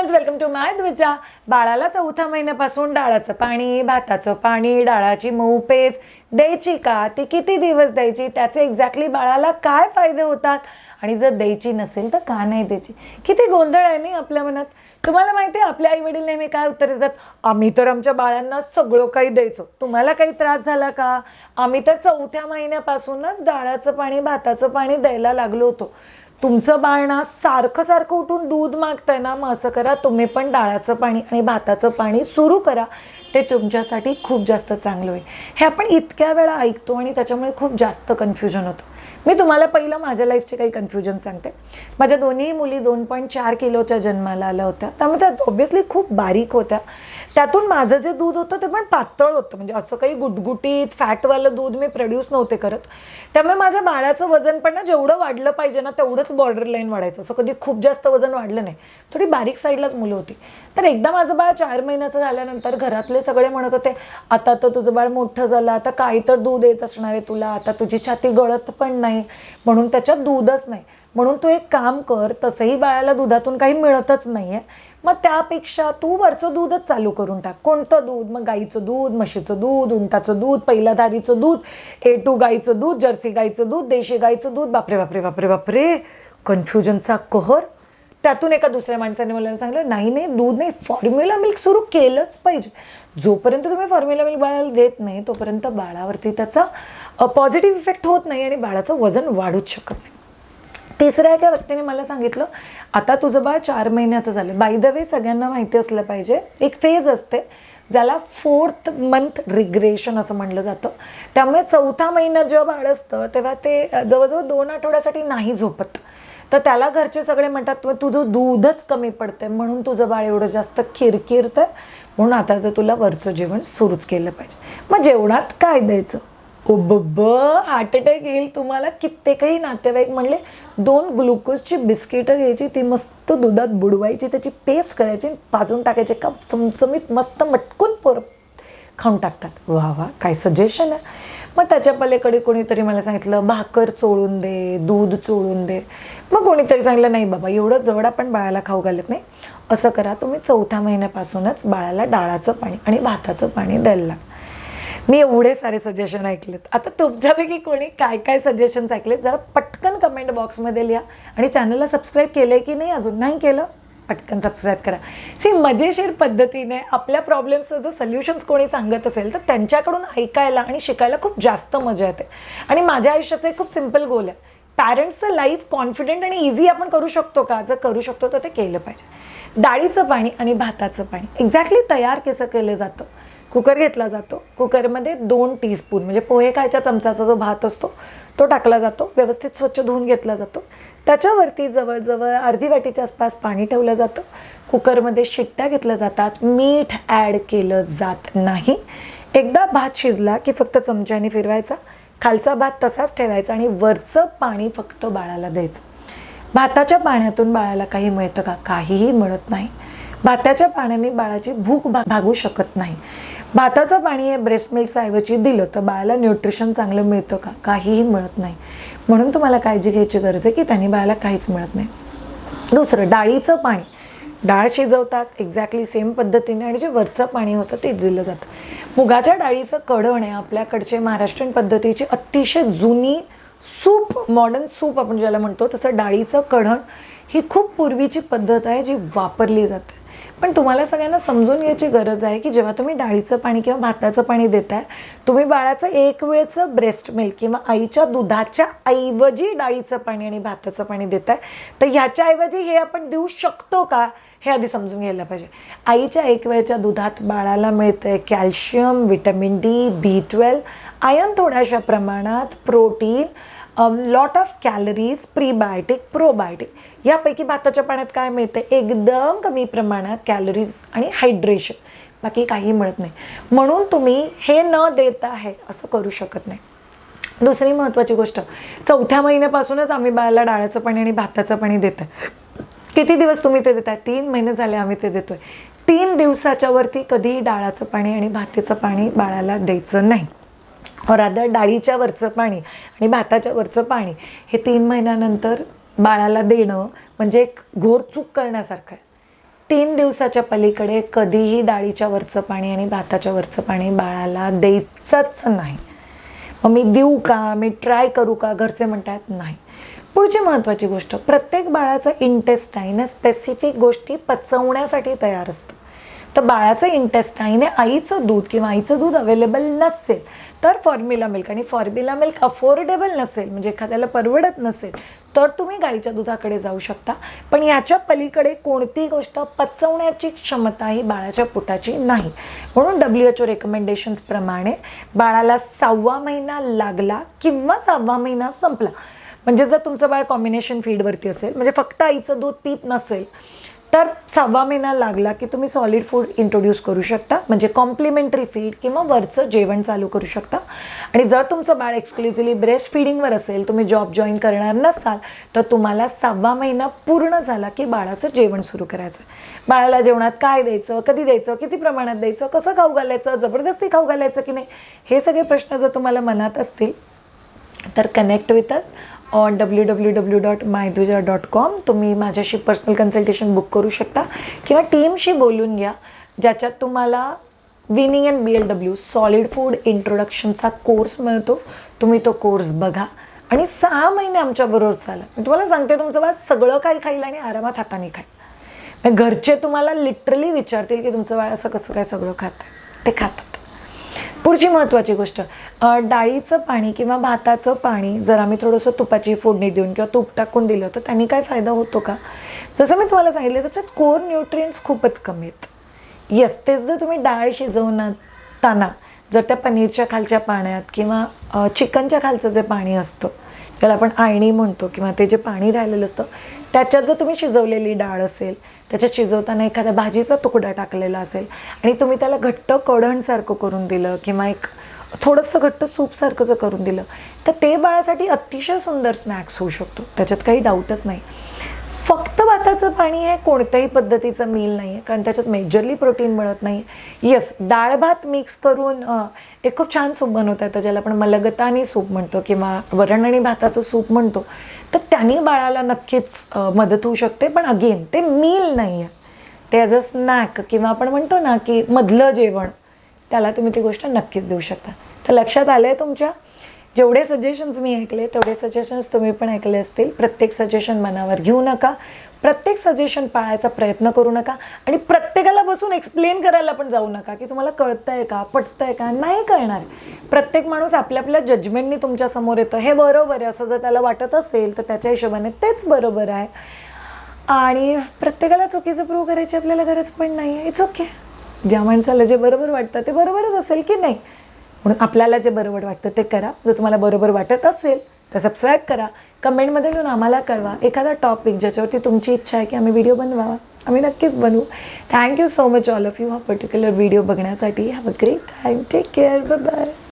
Friends welcome to my Dwija बाळाला चौथ्या महिन्यापासून डाळाचं पाणी भाताचं पाणी डाळाची मऊ पेज द्यायची का? ती किती दिवस द्यायची? त्याचे एक्झॅक्टली बाळाला काय फायदे होतात? आणि जर द्यायची नसेल तर का नाही द्यायची? किती गोंधळ आहे नाही आपल्या मनात? तुम्हाला माहिती आहे आपले आई वडील नेहमी काय उत्तर देतात? आम्ही तर आमच्या बाळांना सगळं काही द्यायचो. तुम्हाला काही त्रास झाला का? आम्ही तर चौथ्या महिन्यापासूनच डाळाचं पाणी भाताचं पाणी द्यायला लागलो होतो. तुमचं बाळ ना सारखं सारखं उठून दूध मागतंय ना मग असं करा तुम्ही पण डाळाचं पाणी आणि भाताचं पाणी सुरू करा ते तुमच्यासाठी खूप जास्त चांगलं होईल. हे आपण इतक्या वेळा ऐकतो आणि त्याच्यामुळे खूप जास्त कन्फ्युजन होतं. मी तुम्हाला पहिलं माझ्या लाईफचे काही कन्फ्युजन सांगते. माझ्या दोन्ही मुली दोन पॉईंट चार किलोच्या जन्माला आल्या होत्या. त्यामुळे त्या ऑब्व्हियसली खूप बारीक होत्या. त्यातून माझं जे दूध होतं ते पण पातळ होतं. म्हणजे असं काही गुटगुटीत फॅटवालं दूध मी प्रोड्यूस नव्हते करत. त्यामुळे माझ्या बाळाचं वजन पण ना जेवढं वाढलं पाहिजे ना तेवढंच बॉर्डर लाईन वाढायचं. असं कधी खूप जास्त वजन वाढलं नाही. थोडी बारीक साईडलाच मुलं होती. तर एकदा माझं बाळ चार महिन्याचं झाल्यानंतर घरातले सगळे म्हणत होते आता तर तुझं बाळ मोठं झालं. आता काही तर दूध येत असणार आहे तुला. आता तुझी छाती गळत पण नाही. म्हणून त्याच्यात दूधच नाही. म्हणून तू एक काम कर तसंही बाळाला दुधातून काही मिळतच नाही आहे मग त्यापेक्षा तू वरचं दूधच चालू करून टाक. कोणतं दूध? मग गाईचं दूध म्हशीचं दूध उंटाचं दूध पहिलाधारीचं दूध ए टू गाईचं दूध जर्सी गाईचं दूध देशी गाईचं दूध. बापरे बापरे बापरे बापरे. कन्फ्युजनचा कहर. त्यातून एका दुसऱ्या माणसाने मला सांगितलं नाही नाही दूध नाही फॉर्म्युला मिल्क सुरू केलंच पाहिजे. जोपर्यंत तुम्ही फॉर्म्युला मिल्क बाळाला देत नाही तोपर्यंत बाळावरती त्याचा पॉझिटिव्ह इफेक्ट होत नाही आणि बाळाचं वजन वाढूच शकत नाही. तिसऱ्या एका व्यक्तीने मला सांगितलं आता तुझं बाळ चार महिन्याचं झालं. बाय द वे सगळ्यांना माहिती असलं पाहिजे एक फेज असते ज्याला फोर्थ मंथ रिग्रेशन असं म्हणलं जातं. त्यामुळे चौथा महिन्यात जेव्हा बाळ असतं तेव्हा ते जवळजवळ दोन आठवड्यासाठी नाही झोपत. तर त्याला घरचे सगळे म्हणतात तुझं दूधच कमी पडतंय म्हणून तुझं बाळ एवढं जास्त किरकिरतं म्हणून आता तर तुला वरचं जेवण सुरूच केलं पाहिजे. मग जेवणात काय द्यायचं? ओ बब्ब हार्ट अटॅक येईल तुम्हाला कित्येकही नातेवाईक म्हणले दोन ग्लुकोजची बिस्किटं घ्यायची ती मस्त दुधात बुडवायची त्याची पेस्ट करायची पाजून टाकायची. का चमचमीत मस्त मटकून पोर खाऊन टाकतात. वा वा काय सजेशन आहे. मग त्याच्या पलीकडे कोणीतरी मला सांगितलं भाकर चोळून दे दूध चोळून दे. मग कोणीतरी सांगितलं नाही बाबा एवढं जवळ आपण बाळाला खाऊ घालत नाही. असं करा तुम्ही चौथ्या महिन्यापासूनच बाळाला डाळाचं पाणी आणि भाताचं पाणी द्यायला लागतं मी एवढे सारे सजेशन ऐकलेत. आता तुमच्यापैकी कोणी काय काय सजेशन्स ऐकलेत जरा पटकन कमेंट बॉक्समध्ये लिहा आणि चॅनलला सबस्क्राईब केलं आहे की नाही अजून? नाही केलं? पटकन सबस्क्राईब करा. सी मजेशीर पद्धतीने आपल्या प्रॉब्लेम्सचं जर सोल्युशन्स कोणी सांगत असेल तर त्यांच्याकडून ऐकायला आणि शिकायला खूप जास्त मजा येते. आणि माझ्या आयुष्याचं एक खूप सिंपल गोल आहे. पॅरेंट्सचं लाईफ कॉन्फिडेंट आणि इझी आपण करू शकतो का? जर करू शकतो तर ते केलं पाहिजे. डाळीचं पाणी आणि भाताचं पाणी. एक्झॅक्टली तयार कसं केलं जातं? कुकर घेतला जातो. कुकरमध्ये दोन टीस्पून म्हणजे पोहे खायच्या चमचाचा जो भात असतो तो टाकला जातो. व्यवस्थित स्वच्छ धुवून घेतला जातो. त्याच्यावरती जवळजवळ अर्धी वाटीच्या आसपास पाणी ठेवलं जातं. कुकरमध्ये शिट्ट्या घेतल्या जातात. मीठ ॲड केलं जात नाही. एकदा भात शिजला की फक्त चमच्याने फिरवायचा. खालचा भात तसाच ठेवायचा आणि वरचं पाणी फक्त बाळाला द्यायचं. भाताच्या पाण्यातून बाळाला काही मिळतं का? काहीही मिळत नाही. भाताच्या पाण्याने बाळाची भूक भागू शकत नाही. भाताचं पाणी हे ब्रेस्ट मिल्कच्या ऐवजी दिलं तर बाळाला न्यूट्रिशन चांगलं मिळतं का? काहीही मिळत नाही. म्हणून तुम्हाला काळजी घ्यायची गरज आहे की त्यांनी बाळाला काहीच मिळत नाही. दुसरं डाळीचं पाणी. डाळ शिजवतात एक्झॅक्टली सेम पद्धतीने आणि जे वरचं पाणी होतं तेच दिलं जातं. मुगाच्या डाळीचं कढण आहे आपल्याकडचे महाराष्ट्रीयन पद्धतीची अतिशय जुनी सूप मॉडर्न सूप आपण ज्याला म्हणतो तसं डाळीचं कढण ही खूप पूर्वीची पद्धत आहे जी वापरली जाते. पण तुम्हाला सगळ्यांना समजून घ्यायची गरज आहे की जेव्हा तुम्ही डाळीचं पाणी किंवा भाताचं पाणी देताय तुम्ही बाळाचं एक वेळचं ब्रेस्ट मिल्क किंवा आईच्या दुधाच्या ऐवजी डाळीचं पाणी आणि भाताचं पाणी देताय तर ह्याच्या ऐवजी हे आपण देऊ शकतो का? हे आधी समजून घ्यायला पाहिजे. आईच्या एक वेळच्या दुधात बाळाला मिळतंय calcium vitamin D B twelve iron थोड्याशा प्रमाणात protein lot of calories prebiotic probiotic यापैकी भाताच्या पाण्यात काय मिळतं एकदम कमी प्रमाणात कॅलरीज आणि हायड्रेशन बाकी काही मिळत नाही. म्हणून तुम्ही हे न देता आहे असं करू शकत नाही. दुसरी महत्त्वाची गोष्ट चौथ्या महिन्यापासूनच आम्ही बाळाला डाळ्याचं पाणी आणि भाताचं पाणी देतो किती दिवस तुम्ही ते देताय? तीन महिने झाले आम्ही ते देतोय. तीन दिवसाच्या वरती कधीही डाळाचं पाणी आणि भातीचं पाणी बाळाला द्यायचं नाही. रादर डाळीच्या वरचं पाणी आणि भाताच्या वरचं पाणी हे तीन महिन्यानंतर बाळाला देणं म्हणजे एक घोर चूक करण्यासारखं आहे. तीन दिवसाच्या पलीकडे कधीही डाळीच्या वरचं पाणी आणि भाताच्या वरचं पाणी बाळाला द्यायचंच नाही. मग मी देऊ का? मी ट्राय करू का? घरचे म्हणतात नाही. पुढची महत्त्वाची गोष्ट प्रत्येक बाळाचं इंटेस्टाईन स्पेसिफिक गोष्टी पचवण्यासाठी तयार असतं. तर बाळाचं इंटेस्टाईन आहे आईचं दूध किंवा आईचं दूध अवेलेबल नसेल तर फॉर्म्युला मिल्क आणि फॉर्म्युला मिल्क अफोर्डेबल नसेल म्हणजे एखाद्याला परवडत नसेल तर तुम्ही गाईच्या दुधाकडे जाऊ शकता. पण याच्या पलीकडे कोणती गोष्ट पचवण्याची क्षमता ही बाळाच्या पोटाची नाही. म्हणून डब्ल्यू एच ओ रेकमेंडेशन्सप्रमाणे बाळाला सहावा महिना लागला किंवा सहावा महिना संपला. म्हणजे जर तुमचं बाळ कॉम्बिनेशन फीडवरती असेल म्हणजे फक्त आईचं दूध पीत नसेल तर सहावा महिना लागला की तुम्ही सॉलिड फूड इंट्रोड्यूस करू शकता. म्हणजे कॉम्प्लिमेंटरी फीड किंवा वरचं जेवण चालू करू शकता. आणि जर तुमचं बाळ एक्सक्लुझिव्हली ब्रेस्ट फिडिंगवर असेल तुम्ही जॉब जॉईन करणार नसाल तर तुम्हाला सहावा महिना पूर्ण झाला की बाळाचं जेवण सुरू करायचं. बाळाला जेवणात काय द्यायचं कधी द्यायचं किती प्रमाणात द्यायचं कसं खाऊ घालायचं जबरदस्ती खाऊ घालायचं की नाही हे सगळे प्रश्न जर तुम्हाला मनात असतील तर connect with us on W W W dot मायदुजा dot com तुम्ही माझ्याशी पर्सनल कन्सल्टेशन बुक करू शकता. किंवा टीमशी बोलून घ्या ज्याच्यात तुम्हाला weaning and B L W solid food इंट्रोडक्शनचा course मिळतो. तुम्ही तो कोर्स बघा. आणि सहा महिने आमच्याबरोबर चाला. मी तुम्हाला सांगते तुमचं बाळ सगळं काही खाईल आणि आरामात हाताने खाईल. मग घरचे तुम्हाला लिटरली विचारतील की तुमचं बाळ असं कसं काय सगळं खातं ते खातं पुढची महत्त्वाची गोष्ट डाळीचं पाणी किंवा भाताचं पाणी जर आम्ही थोडंसं तुपाची फोडणी देऊन किंवा तूप टाकून दिलं तर त्यांनी काय फायदा होतो का? जसं मी तुम्हाला सांगितलं त्याच्यात कोर न्यूट्रियंट्स खूपच कमी आहेत. येस तेच जर तुम्ही डाळ शिजवताना जर त्या पनीरच्या खालच्या पाण्यात किंवा चिकनच्या खालचं जे पाणी असतं त्याला आपण आळणी म्हणतो किंवा ते जे पाणी राहिलेलं असतं त्याच्यात जर तुम्ही शिजवलेली डाळ असेल त्याच्यात शिजवताना एखाद्या भाजीचा तुकडा टाकलेला असेल आणि तुम्ही त्याला घट्ट कढणसारखं करून दिलं किंवा एक थोडंसं घट्ट सूपसारखं जर करून दिलं तर ते बाळासाठी अतिशय सुंदर स्नॅक्स होऊ शकतो. त्याच्यात काही डाऊटच नाही. भाताचं पाणी हे कोणत्याही पद्धतीचं मील नाही आहे कारण त्याच्यात मेजरली प्रोटीन मिळत नाही येस डाळ भात मिक्स करून एक खूप छान सूप बनवता येतं ज्याला आपण मलगतानी सूप म्हणतो किंवा वरण आणि भाताचं सूप म्हणतो. तर त्यांनी बाळाला नक्कीच मदत होऊ शकते पण अगेन ते मील नाही आहे ते ॲज अ स्नॅक किंवा आपण म्हणतो ना की मधलं जेवण त्याला तुम्ही ती गोष्ट नक्कीच देऊ शकता. तर लक्षात आलं आहे तुमच्या? जेवढे सजेशन्स मी ऐकले तेवढे सजेशन्स तुम्ही पण ऐकले असतील. प्रत्येक सजेशन मनावर घेऊ नका. प्रत्येक सजेशन पाळायचा प्रयत्न करू नका आणि प्रत्येकाला बसून एक्सप्लेन करायला पण जाऊ नका की तुम्हाला कळतंय का पटतंय का? नाही कळणार. प्रत्येक माणूस आपल्या आपल्या जजमेंटनी तुमच्यासमोर येतं. हे बरोबर आहे. असं जर त्याला वाटत असेल तर त्याच्या हिशोबाने तेच बरोबर आहे. आणि प्रत्येकाला चुकीचं प्रूव्ह करायची आपल्याला गरज पण नाही आहे. इट्स ओके ज्या माणसाला जे बरोबर वाटतं ते बरोबरच असेल की नाही? म्हणून आपल्याला जे बरोबर वाटतं ते करा. जर तुम्हाला बरोबर वाटत असेल तर सबस्क्राईब करा. कमेंटमध्ये येऊन आम्हाला कळवा. एखादा टॉपिक ज्याच्यावरती तुमची इच्छा आहे की आम्ही व्हिडिओ बनवावा आम्ही नक्कीच बनवू. Thank you so much all of you हा पर्टिक्युलर व्हिडिओ बघण्यासाठी. Have a great time take care bye